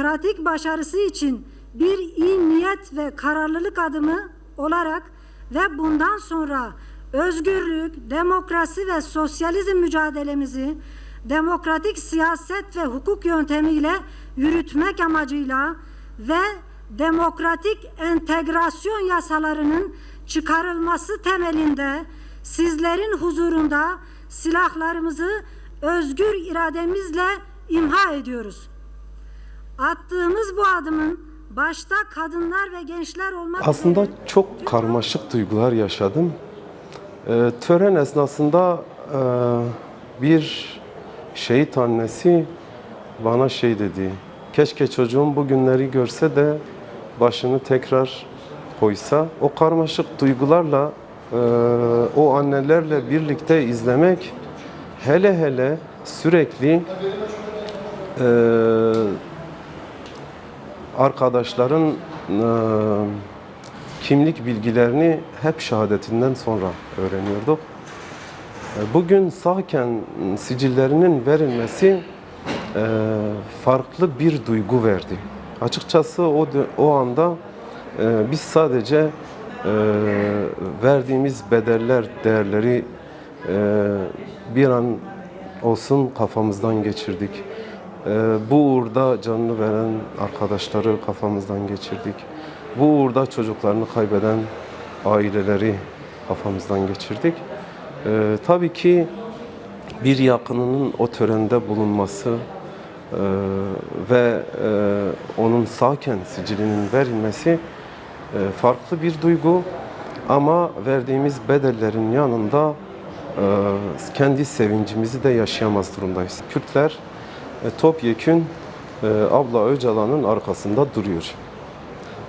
pratik başarısı için bir iyi niyet ve kararlılık adımı olarak ve bundan sonra özgürlük, demokrasi ve sosyalizm mücadelemizi demokratik siyaset ve hukuk yöntemiyle yürütmek amacıyla ve demokratik entegrasyon yasalarının çıkarılması temelinde sizlerin huzurunda silahlarımızı özgür irademizle imha ediyoruz. Attığımız bu adımın başta kadınlar ve gençler olmak Aslında üzere çok karmaşık duygular yaşadım. Ee, tören esnasında e, bir şehit annesi bana şey dedi. Keşke çocuğum bu günleri görse de başını tekrar koysa. O karmaşık duygularla e, o annelerle birlikte izlemek hele hele sürekli e, arkadaşların e, kimlik bilgilerini hep şehadetinden sonra öğreniyorduk. E, Bugün sağken sicillerinin verilmesi e, farklı bir duygu verdi. Açıkçası o o anda e, biz sadece e, verdiğimiz bedeller, değerleri e, bir an olsun kafamızdan geçirdik. Ee, bu uğurda canını veren arkadaşları kafamızdan geçirdik. Bu uğurda çocuklarını kaybeden aileleri kafamızdan geçirdik. Ee, tabii ki bir yakınının o törende bulunması e, ve e, onun sağken sicilinin verilmesi e, farklı bir duygu ama verdiğimiz bedellerin yanında e, kendi sevincimizi de yaşayamaz durumdayız. Kürtler topyekün e, abla Öcalan'ın arkasında duruyor.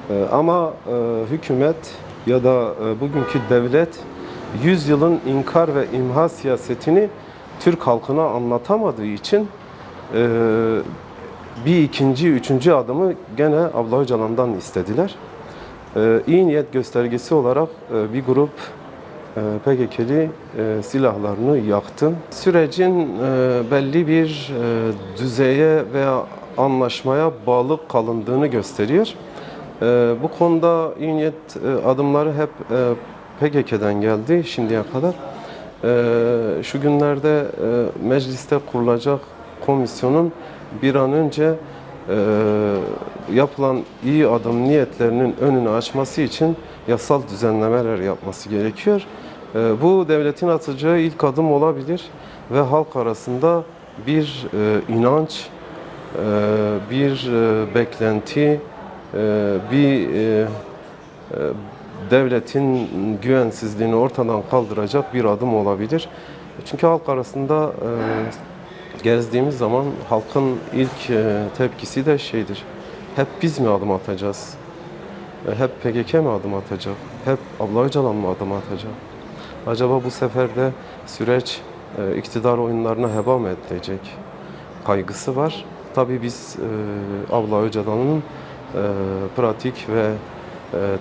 E, Ama e, hükümet ya da e, bugünkü devlet 100 yılın inkar ve imha siyasetini Türk halkına anlatamadığı için e, bir ikinci, üçüncü adımı gene abla Öcalan'dan istediler. E, İyi niyet göstergesi olarak e, bir grup e, PKK'li e, silahlarını yaktı. Sürecin e, belli bir e, düzeye veya anlaşmaya bağlı kalındığını gösteriyor. Bu konuda iyi adımları hep PKK'den geldi şimdiye kadar. Şu günlerde mecliste kurulacak komisyonun bir an önce yapılan iyi adım niyetlerinin önünü açması için yasal düzenlemeler yapması gerekiyor. E, bu devletin atacağı ilk adım olabilir ve halk arasında bir e, inanç, e, bir e, beklenti, bir devletin güvensizliğini ortadan kaldıracak bir adım olabilir. Çünkü halk arasında gezdiğimiz zaman halkın ilk tepkisi de şeydir. Hep biz mi adım atacağız? Hep PKK mi adım atacak? Hep abla Öcalan mı adım atacak? Acaba bu sefer de süreç e, iktidar oyunlarına heba mı edilecek? Kaygısı var. Tabii biz e, abla Öcalan'ın e, pratik ve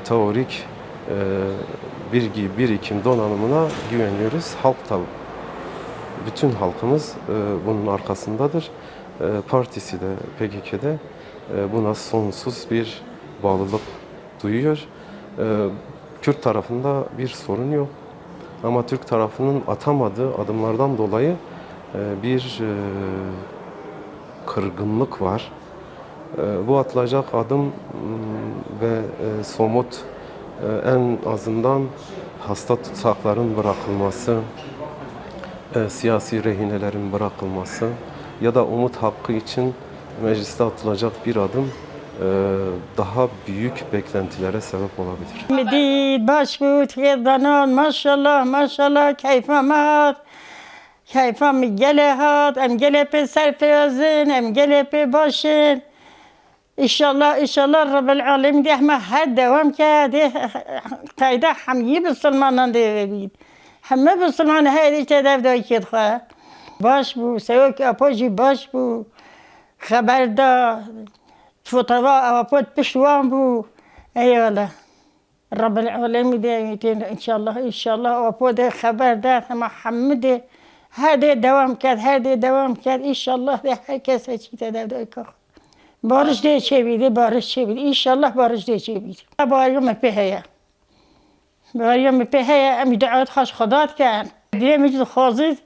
teorik bilgi, birikim donanımına güveniyoruz. Halk da bütün halkımız bunun arkasındadır. Partisi de PKK'de buna sonsuz bir bağlılık duyuyor. E, Kürt tarafında bir sorun yok. Ama Türk tarafının atamadığı adımlardan dolayı e, bir e, kırgınlık var. E, Bu atılacak adım ve e, somut en azından hasta tutsakların bırakılması, siyasi rehinelerin bırakılması ya da umut hakkı için mecliste atılacak bir adım e, daha büyük beklentilere sebep olabilir. Medid başkut yedanan maşallah maşallah keyfamat keyfam gelehat em gelepe serfeyazın em gelepe başın İnşallah inşallah Rabbil Alem dehme had devam kade kayda ham yib Sulmanan devin. Hamme Sulman hadi tedav da kidha. Baş bu sevk apoji baş bu. خبردا او پد بشوان بو. ایالا رب العالمی دايمتين إن شاء انشالله، إن شاء الله وأبود خبر ده محمد هدی دوام کرد هدی دوام کرد، انشالله شاء الله کس هركس هشي ای که. بارش دی چه بیده؟ بارش چه بیده؟ انشالله بارش دی چه بیده. باریوم په هیا باریم په هیا امی دعوت خوش خدات کن دیگه خوزید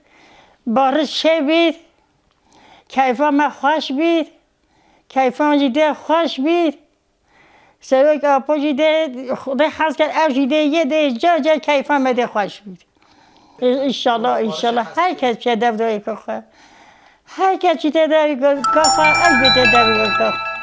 بارش چه بید me خوش بید. کیفان جیده خوش بید. سوک آپا جیده خدا حس کرد او جیده یه ده جا جا کیفان مده خوش بید. انشالله انشالله. هر کس چه دوی که خواه هر کس چی دوی که خواه البته دوی که خواه